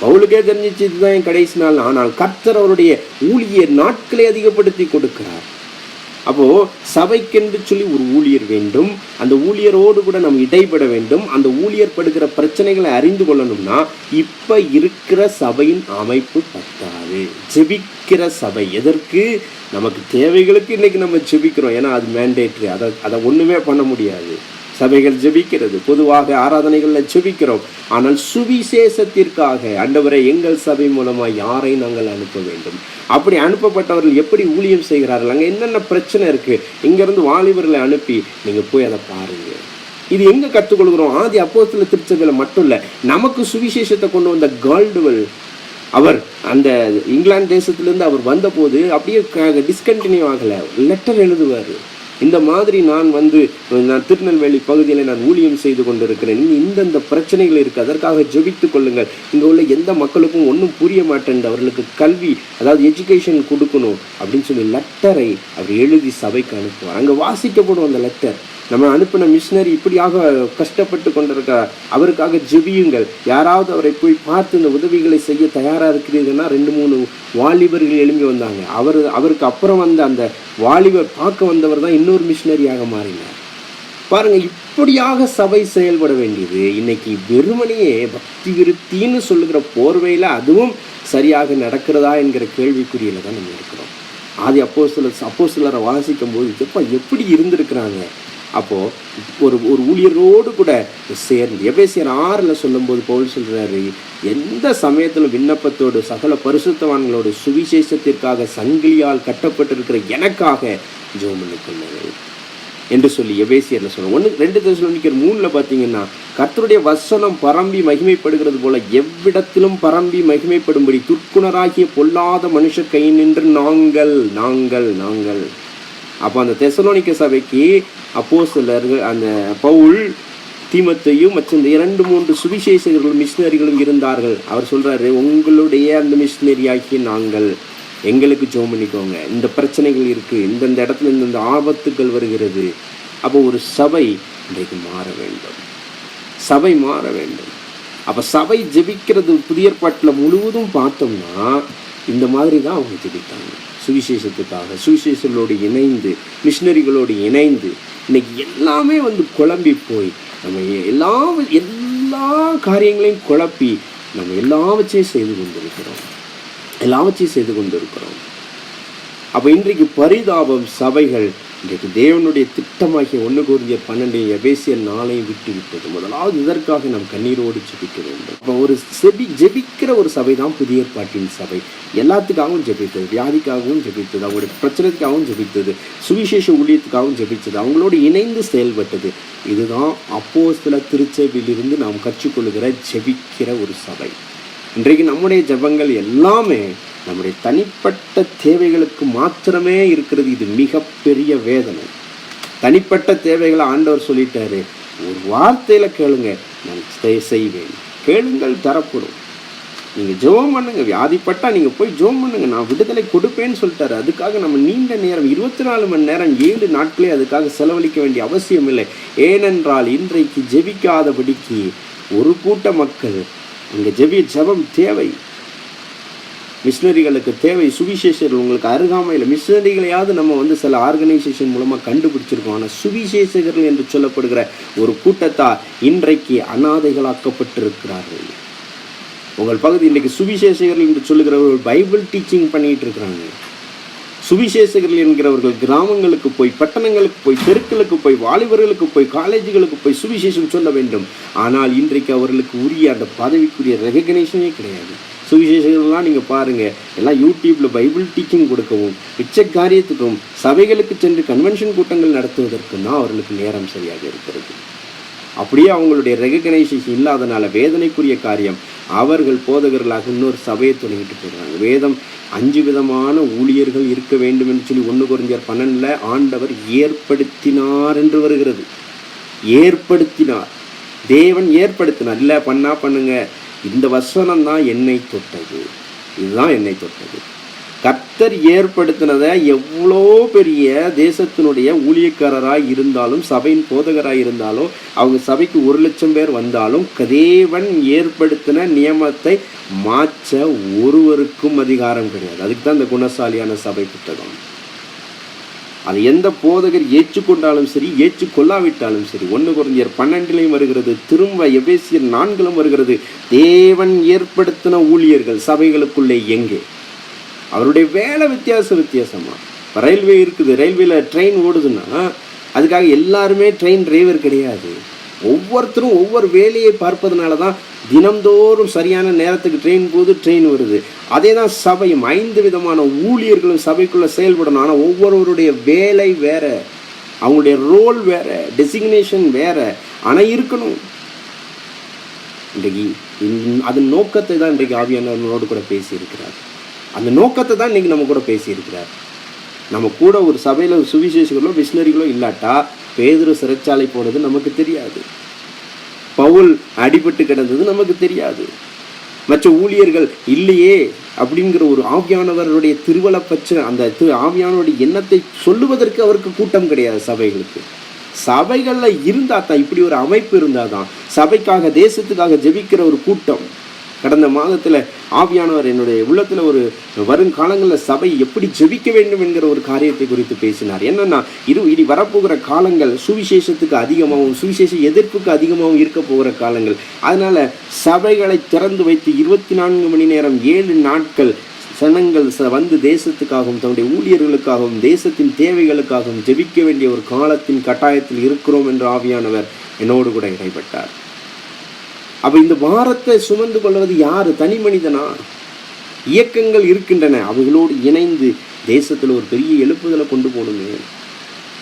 பவுலுக்கே தெரிஞ்சிச்சு இதுதான் என் கடைசி நாள். ஆனால் கர்த்தர் அவருடைய ஊழிய நாட்களை அதிகப்படுத்தி கொடுக்கிறார். அப்போ சபைக்கென்று சொல்லி ஒரு ஊழியர் வேண்டும். அந்த ஊழியரோடு கூட நாம் இடைப்பட வேண்டும். அந்த ஊழியர் படுகிற பிரச்சனைகளை அறிந்து கொள்ளணும்னா இப்போ இருக்கிற சபையின் அமைப்பு பத்தாது. ஜெபிக்கிற சபை எதற்கு? நமக்கு தேவைகளுக்கு இன்றைக்கி நம்ம ஜெபிக்கிறோம். ஏன்னா அது மேண்டேட்ரி அதை அதை ஒன்றுமே பண்ண முடியாது. சபைகள் ஜெபிக்கிறது. பொதுவாக ஆராதனைகளில் ஜெபிக்கிறோம். ஆனால் சுவிசேஷத்திற்காக அண்டவரை எங்கள் சபை மூலமாக யாரை நாங்கள் அனுப்ப வேண்டும்? அப்படி அனுப்பப்பட்டவர்கள் எப்படி ஊழியம் செய்கிறார்கள்? அங்கே என்னென்ன பிரச்சனை இருக்குது இங்கேருந்து வாலிபர்களை அனுப்பி நீங்கள் போய் அதை பாருங்கள் இது எங்கே கற்றுக்கொள்கிறோம் ஆதி அப்போஸ்தல திருச்சபையில் மட்டும் இல்லை. நமக்கு சுவிசேஷத்தை கொண்டு வந்த கால்டுவல் அவர் அந்த இங்கிலாந்து தேசத்துலேருந்து அவர் வந்தபோது அப்படியே டிஸ்கண்டினியூ ஆகலை. லெட்டர் எழுதுவார். இந்த மாதிரி நான் வந்து நான் திருநெல்வேலி பகுதியில் நான் ஊழியம் செய்து கொண்டிருக்கிறேன். இந்தந்த பிரச்சனைகள் இருக்குது அதற்காக ஜெபித்து கொள்ளுங்கள். இங்கே உள்ள எந்த மக்களுக்கும் ஒன்றும் புரிய மாட்டேன். அவர்களுக்கு கல்வி அதாவது எஜுகேஷன் கொடுக்கணும் அப்படின்னு சொல்லி லெட்டரை அவர் எழுதி சபைக்கு அனுப்புவார். அங்கே வாசிக்கப்படும் அந்த லெட்டர் நம்ம அனுப்பின மிஷினரி இப்படியாக கஷ்டப்பட்டு கொண்டிருக்கிறார் அவருக்காக ஜெபியுங்கள். யாராவது அவரை போய் பார்த்து இந்த உதவிகளை செய்ய தயாராக இருக்கிறீர்கள்னா ரெண்டு மூணு வாலிபர்கள் எழும்பி வந்தாங்க. அவர் அவருக்கு அப்புறம் வந்த அந்த வாலிபர் பார்க்க வந்தவர் தான் இன்னொரு மிஷினரியாக மாறினார். பாருங்கள் இப்படியாக சபை செயல்பட வேண்டியது. இன்னைக்கு வெறுமனையே பக்தி விருத்தின்னு சொல்லுகிற போர்வையில் அதுவும் சரியாக நடக்கிறதா என்கிற கேள்விக்குறியில் தான் நம்ம இருக்கிறோம். ஆதி அப்போ சிலர் அப்போ சிலரை வாசிக்கும் போது எப்போ எப்படி இருந்திருக்கிறாங்க? அப்போது ஒரு ஒரு ஊழியரோடு கூட சேர்ந்து எபேசியர் ஆறில் சொல்லும்போது பவுல் சொல்கிறாரு எந்த சமயத்திலும் விண்ணப்பத்தோடு சகல பரிசுத்தவான்களோடு சுவிசேஷத்திற்காக சங்கிலியால் கட்டப்பட்டிருக்கிற எனக்காக ஜோம் என்று சொல்லி எபேசியரில் சொல்லுவோம் ஒன்று ரெண்டு தசலோனிக்கர் மூணில் பார்த்தீங்கன்னா கர்த்தருடைய வசனம் பரம்பி மகிமைப்படுகிறது போல எவ்விடத்திலும் பரம்பி மகிமைப்படும்படி துர்க்குணராகிய பொல்லாத மனுஷர் கை நின்று நாங்கள் நாங்கள் நாங்கள். அப்போ அந்த தெசலோனிக்க சபைக்கு அப்போ அந்த பவுல் தீமத்தையும் மற்றும் இந்த இரண்டு மூன்று சுவிசேஷகர்களும் மிஷினரிகளும் இருந்தார்கள். அவர் சொல்கிறாரு உங்களுடைய அந்த மிஷினரியாக்கி நாங்கள் எங்களுக்கு ஜோம் பண்ணிக்கோங்க. இந்த பிரச்சனைகள் இருக்குது இந்தந்த இடத்துல இந்தந்த ஆபத்துக்கள் வருகிறது. அப்போ ஒரு சபை இன்றைக்கு மாற வேண்டும். சபை மாற வேண்டும். அப்போ சபை ஜெபிக்கிறது புதிய ஏற்பாட்டில் முழுவதும் பார்த்தோம்னா இந்த மாதிரி தான் அவங்க ஜெபித்தாங்க. சுவிசேஷத்துக்காக சுவிசேஷங்களோடு இணைந்து மிஷினரிகளோடு இணைந்து இன்னைக்கு எல்லாமே வந்து குழம்பி போய் நம்ம எல்லா எல்லா காரியங்களையும் குழப்பி நம்ம எல்லாவற்றையும் செய்து கொண்டிருக்கிறோம். எல்லாவற்றையும் செய்து கொண்டிருக்கிறோம். அப்போ இன்றைக்கு பரிதாபம் சபைகள் இன்றைக்கு தேவனுடைய திட்டமாகிய ஒன்று கூறிய பன்னெண்டு எபேசிய நாளையும் விட்டு விட்டது முதலாவது இதற்காக நாம் கண்ணீரோடு ஜெபிக்க வேண்டும். அப்போ ஒரு செபி ஜெபிக்கிற ஒரு சபை தான் புதிய பாட்டின் சபை. எல்லாத்துக்காகவும் ஜெபித்தது வியாதிக்காகவும் ஜெபித்தது அவங்களுடைய பிரச்சனைக்காகவும் ஜெபித்தது சுவிசேஷ ஊழியத்துக்காகவும் ஜெபித்தது அவங்களோடு இணைந்து செயல்பட்டது. இதுதான் அப்போ சில திருச்சபையிலிருந்து நாம் கற்றுக்கொள்கிற ஜெபிக்கிற ஒரு சபை. இன்றைக்கு நம்முடைய ஜெபங்கள் எல்லாமே நம்முடைய தனிப்பட்ட தேவைகளுக்கு மாத்திரமே இருக்கிறது. இது மிகப்பெரிய வேதனை. தனிப்பட்ட தேவைகளை ஆண்டவர் சொல்லிட்டாரு. ஒரு வார்த்தையில் கேளுங்க. நான் செய்வேன். கேளுங்கள் தரப்படும். நீங்கள் ஜெபம் பண்ணுங்க. வியாதிப்பட்டால் நீங்கள் போய் ஜெபம் பண்ணுங்க. நான் விடுதலை கொடுப்பேன்னு சொல்லிட்டாரு. அதுக்காக நம்ம நீண்ட நேரம் இருபத்தி நாலு மணி நேரம் ஏழு நாட்களே அதுக்காக செலவழிக்க வேண்டிய அவசியம் இல்லை. ஏனென்றால் இன்றைக்கு ஜெபிக்காதபடிக்கு ஒரு கூட்ட மக்கள் இங்கே ஜெபி ஜெபம் தேவை. மிஷினரிகளுக்கு தேவை. சுவிசேஷர்கள் உங்களுக்கு அருகாமையில் மிஷினரிகளையாவது நம்ம வந்து சில ஆர்கனைசேஷன் மூலமாக கண்டுபிடிச்சிருக்கோம். ஆனால் சுவிசேஷகர்கள் என்று சொல்லப்படுகிற ஒரு கூட்டத்தார் இன்றைக்கு அனாதைகளாக்கப்பட்டிருக்கிறார்கள். உங்கள் பகுதி இன்றைக்கு சுவிசேஷகர்கள் என்று சொல்லுகிறவர்கள் பைபிள் டீச்சிங் பண்ணிகிட்டு இருக்கிறாங்க. சுவிசேஷகர்கள் என்கிறவர்கள் கிராமங்களுக்கு போய் பட்டணங்களுக்கு போய் தெருக்களுக்கு போய் வாலிபர்களுக்கு போய் காலேஜுகளுக்கு போய் சுவிசேஷம் சொல்ல வேண்டும். ஆனால் இன்றைக்கு அவர்களுக்கு உரிய அந்த பதவிக்குரிய ரெகக்னேஷனே கிடையாது. சுவிசேஷங்கள்லாம் நீங்கள் பாருங்கள் எல்லாம் யூடியூப்பில் பைபிள் டீச்சிங் கொடுக்கவும் மிச்ச காரியத்துக்கும் சபைகளுக்கு சென்று கன்வென்ஷன் கூட்டங்கள் நடத்துவதற்கும் தான் அவர்களுக்கு நேரம் சரியாக இருக்கிறது. அப்படியே அவங்களுடைய ரெகக்னைசேஷன் இல்லாதனால வேதனைக்குரிய காரியம் அவர்கள் போதகர்களாக இன்னொரு சபையை தொடங்கிட்டு போயிடுறாங்க வேதம் அஞ்சு விதமான ஊழியர்கள் இருக்க வேண்டும் என்று சொல்லி ஒன்று குறைஞ்சர் பன்னெண்டில் ஆண்டவர் ஏற்படுத்தினார் என்று வருகிறது. ஏற்படுத்தினார். தேவன் ஏற்படுத்தினார். இல்லை பண்ணா பண்ணுங்க. இந்த வசனம் தான் என்னை தொட்டது. இதுதான் என்னை தொட்டது. கர்த்தர் ஏற்படுத்தினதை எவ்வளோ பெரிய தேசத்தினுடைய ஊழியக்காரராக இருந்தாலும் சபையின் போதகராய் இருந்தாலும் அவங்க சபைக்கு ஒரு லட்சம் பேர் வந்தாலும் தேவன் ஏற்படுத்தின நியமத்தை மாற்ற ஒருவருக்கும் அதிகாரம் கிடையாது. அதுக்கு தான் இந்த குணசாலியான சபை புத்தகம். அது எந்த போதகர் ஏற்றுக்கொண்டாலும் சரி ஏற்றுக்கொள்ளாவிட்டாலும் சரி ஒன்று குறைஞ்சர் பன்னெண்டிலையும் வருகிறது திரும்ப எபேசியர் நான்கிலும் வருகிறது. தேவன் ஏற்படுத்தின ஊழியர்கள் சபைகளுக்குள்ளே எங்கே? அவருடைய வேலை வித்தியாச வித்தியாசமாக இப்போ ரயில்வே இருக்குது ரயில்வேல ட்ரெயின் ஓடுதுன்னா அதுக்காக எல்லாருமே ட்ரெயின் டிரைவர் கிடையாது. ஒவ்வொருத்தரும் ஒவ்வொரு வேலையை பார்ப்பதனால தான் தினம்தோறும் சரியான நேரத்துக்கு ட்ரெயின் போது ட்ரெயின் வருது. அதே தான் சபையும் ஐந்து விதமான ஊழியர்களும் சபைக்குள்ளே செயல்படணும். ஆனால் ஒவ்வொருவருடைய வேலை வேறு அவங்களுடைய ரோல் வேறு டெசிக்னேஷன் வேறு. ஆனால் இருக்கணும். இன்றைக்கு அதன் நோக்கத்தை தான் இன்றைக்கு ஆவியானவர்களோடு கூட பேசியிருக்கிறார். அந்த நோக்கத்தை தான் இன்றைக்கி நம்ம கூட பேசியிருக்கிறார். நம்ம கூட ஒரு சபையில் சுவிசேஷங்களோ மிஷினரிகளோ இல்லாட்டா பேதுரு சிறைச்சாலை போனது நமக்கு தெரியாது. பவுல் அடிபட்டு கிடந்தது நமக்கு தெரியாது. மற்ற ஊழியர்கள் இல்லையே அப்படிங்கிற ஒரு ஆவியானவருடைய திருவலப்பற்ற அந்த திரு ஆவியானவருடைய எண்ணத்தை சொல்லுவதற்கு அவருக்கு கூட்டம் கிடையாது சபைகளுக்கு. சபைகளில் இருந்தால் தான் இப்படி ஒரு அமைப்பு இருந்தால் தான் சபைக்காக தேசத்துக்காக ஜெபிக்கிற ஒரு கூட்டம் கடந்த மாதத்தில் ஆவியானவர் என்னுடைய உள்ளத்தில் ஒரு வருங்காலங்களில் சபை எப்படி ஜெபிக்க வேண்டும் என்கிற ஒரு காரியத்தை குறித்து பேசினார். என்னென்னா இரு இனி வரப்போகிற காலங்கள் சுவிசேஷத்துக்கு அதிகமாகவும் சுவிசேஷ எதிர்ப்புக்கு அதிகமாகவும் இருக்க போகிற காலங்கள். அதனால் சபைகளை திறந்து வைத்து இருபத்தி நான்கு மணி நேரம் ஏழு நாட்கள் சனங்கள் ச- வந்து தேசத்துக்காகவும் தன்னுடைய ஊழியர்களுக்காகவும் தேசத்தின் தேவைகளுக்காகவும் ஜெபிக்க வேண்டிய ஒரு காலத்தின் கட்டாயத்தில் இருக்கிறோம் என்று ஆவியானவர் என்னோடு கூட இடைப்பட்டார். அப்போ இந்த பாரத்தை சுமந்து கொள்வது யார்? தனி மனிதனா? இயக்கங்கள் இருக்கின்றன. அவைகளோடு இணைந்து தேசத்தில் ஒரு பெரிய எழுப்புதலை கொண்டு போகணுமே.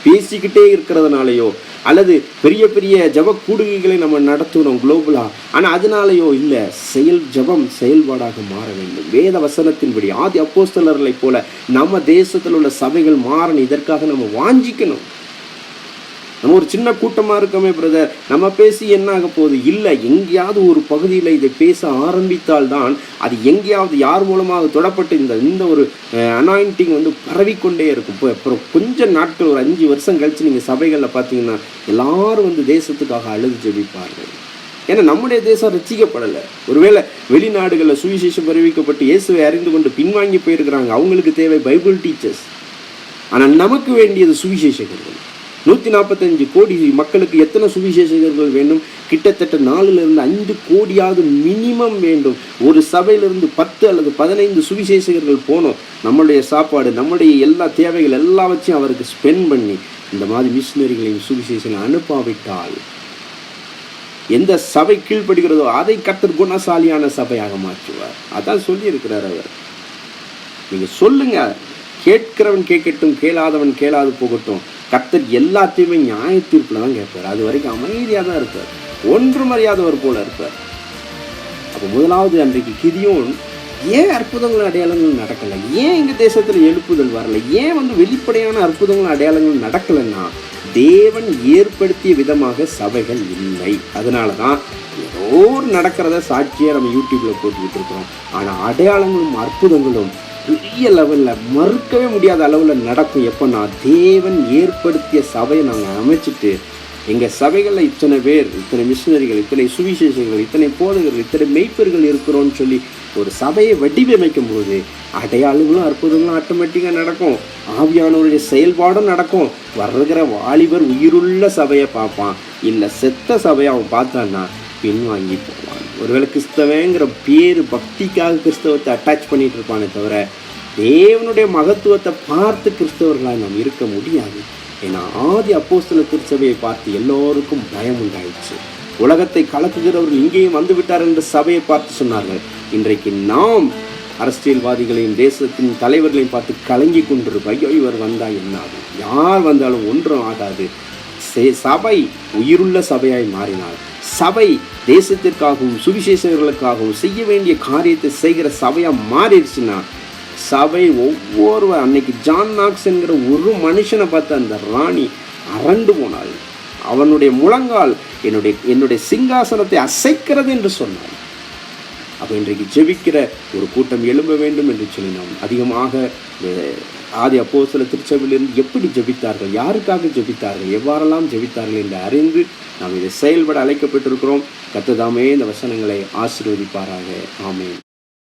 பேசிக்கிட்டே இருக்கிறதுனாலையோ அல்லது பெரிய பெரிய ஜப கூடுகைகளை நம்ம நடத்துகிறோம் குளோபலாக ஆனால் அதனாலையோ இல்லை செயல் ஜபம் செயல்பாடாக மாற வேண்டும். வேத வசனத்தின்படி ஆதி அப்போஸ்தலர்களைப் போல நம்ம தேசத்தில் உள்ள சபைகள் மாறணும். இதற்காக நம்ம வாஞ்சிக்கணும். நம்ம ஒரு சின்ன கூட்டமாக இருக்கோமே பிரதர் நம்ம பேசி என்ன ஆக போகுது? இல்லை எங்கேயாவது ஒரு பகுதியில் இதை பேச ஆரம்பித்தால் தான் அது எங்கேயாவது யார் மூலமாக தொடப்பட்டு இந்த இந்த ஒரு அனாயிண்டிங் வந்து பரவிக்கொண்டே இருக்கும். இப்போ அப்புறம் கொஞ்சம் நாட்கள் ஒரு அஞ்சு வருஷம் கழித்து நீங்கள் சபைகளில் பார்த்தீங்கன்னா எல்லாரும் வந்து தேசத்துக்காக அழுது ஜெபிப்பார்கள். ஏன்னா நம்முடைய தேசம் ரசிக்கப்படலை ஒருவேளை வெளிநாடுகளில் சுவிசேஷம் அறிவிக்கப்பட்டு இயேசுவை அறிந்து கொண்டு பின்வாங்கி போயிருக்கிறாங்க. அவங்களுக்கு தேவை பைபிள் டீச்சர்ஸ் ஆனால் நமக்கு வேண்டியது சுவிசேஷகர்கள். நூற்றி நாற்பத்தஞ்சு கோடி மக்களுக்கு எத்தனை சுவிசேஷகர்கள் வேண்டும்? கிட்டத்தட்ட நாலுலேருந்து அஞ்சு கோடியாவது மினிமம் வேண்டும். ஒரு சபையிலிருந்து பத்து அல்லது பதினைந்து சுவிசேஷகர்கள் போனோம். நம்மளுடைய சாப்பாடு நம்முடைய எல்லா தேவைகள் எல்லாவற்றையும் அவருக்கு ஸ்பெண்ட் பண்ணி இந்த மாதிரி மிஷினரிகளையும் சுவிசேஷங்களை அனுப்பாவிட்டால் எந்த சபை கீழ்ப்படுகிறதோ அதை கத்தர் குணசாலியான சபையாக மாற்றுவார். அதான் சொல்லியிருக்கிறார் அவர். நீங்கள் சொல்லுங்கள் கேட்கிறவன் கேட்கட்டும் கேளாதவன் கேளாது போகட்டும். கத்தர் எல்லாத்தையுமே நியாய தீர்ப்பில் தான் கேட்பார். அது வரைக்கும் அமைதியாக தான் இருப்பார். ஒன்றும் அறியாதவர் போல இருப்பார். அப்போ முதலாவது அன்றைக்கு கிதியோன் ஏன் அற்புதங்கள் அடையாளங்கள் நடக்கலை? ஏன் எங்கள் தேசத்தில் எழுப்புதல் வரல? ஏன் வந்து வெளிப்படையான அற்புதங்கள் அடையாளங்கள் நடக்கலைன்னா தேவன் ஏற்படுத்திய விதமாக சபைகள் இல்லை. அதனால தான் ஏதோ ஒரு நடக்கிறத சாட்சியாக நம்ம யூடியூப்பில் போட்டுக்கிட்டு இருக்கிறோம். ஆனால் அடையாளங்களும் அற்புதங்களும் பெரிய லெவலில் மறுக்கவே முடியாத அளவில் நடக்கும் எப்போன்னா தேவன் ஏற்படுத்திய சபையை நாங்கள் அமைச்சிட்டு எங்கள் சபைகளில் இத்தனை பேர் இத்தனை மிஷினரிகள் இத்தனை சுவிசேஷங்கள் இத்தனை போதகர்கள் இத்தனை மெய்ப்பர்கள் இருக்கிறோன்னு சொல்லி ஒரு சபையை வடிவமைக்கும் போது அடையாளங்களும் அற்புதங்களும் ஆட்டோமேட்டிக்காக நடக்கும். ஆவியானவருடைய செயல்பாடும் நடக்கும். வர்றதுகிற வாலிபர் உயிருள்ள சபையை பார்ப்பான். இல்லை செத்த சபையை அவன் பார்த்தான்னா பின்வாங்கி போவான். ஒருவேளை கிறிஸ்தவங்கிற பேர் பக்திக்காக கிறிஸ்தவத்தை அட்டாச் பண்ணிகிட்டு இருப்பானே தவிர தேவனுடைய மகத்துவத்தை பார்த்து கிறிஸ்தவர்களாக நாம் இருக்க முடியாது. ஏன்னா ஆதி அப்போஸ்தல திருச்சபையை பார்த்து எல்லோருக்கும் பயம் உண்டாயிடுச்சு. உலகத்தை கலக்குகிறவர்கள் இங்கேயும் வந்து விட்டார் என்று சபையை பார்த்து சொன்னார்கள். இன்றைக்கு நாம் அரசியல்வாதிகளையும் தேசத்தின் தலைவர்களையும் பார்த்து கலங்கி கொண்டிருப்போம். ஐயோ இவர் வந்தால் என்ன ஆகும் யார் வந்தாலும் ஒன்றும் ஆகாது. சபை உயிருள்ள சபையாய் மாறினார் சபை தேசத்திற்காகவும் சுவிசேஷர்களுக்காகவும் செய்ய வேண்டிய காரியத்தை செய்கிற சபையாக மாறிடுச்சுன்னா சபை ஒவ்வொருவர் அன்னைக்கு ஜான் நாக்ஸ் என்கிற ஒரு மனுஷனை பார்த்து அந்த ராணி அரண்டு போனாள். அவனுடைய முழங்கால் என்னுடைய என்னுடைய சிங்காசனத்தை அசைக்கிறது என்று சொன்னாள் அப்போ இன்றைக்கு ஜெபிக்கிற ஒரு கூட்டம் எழும்ப வேண்டும் என்று சொல்லி நாம் அதிகமாக ஆதி அப்போ சில திருச்சபையிலிருந்து எப்படி ஜெபித்தார்கள் யாருக்காக ஜெபித்தார்கள் எவ்வாறெல்லாம் ஜெபித்தார்கள் என்று அறிந்து நாம் இதை செயல்பட அழைக்கப்பட்டிருக்கிறோம். கத்ததாமே இந்த வசனங்களை ஆசீர்வதிப்பாராக. ஆமேன்.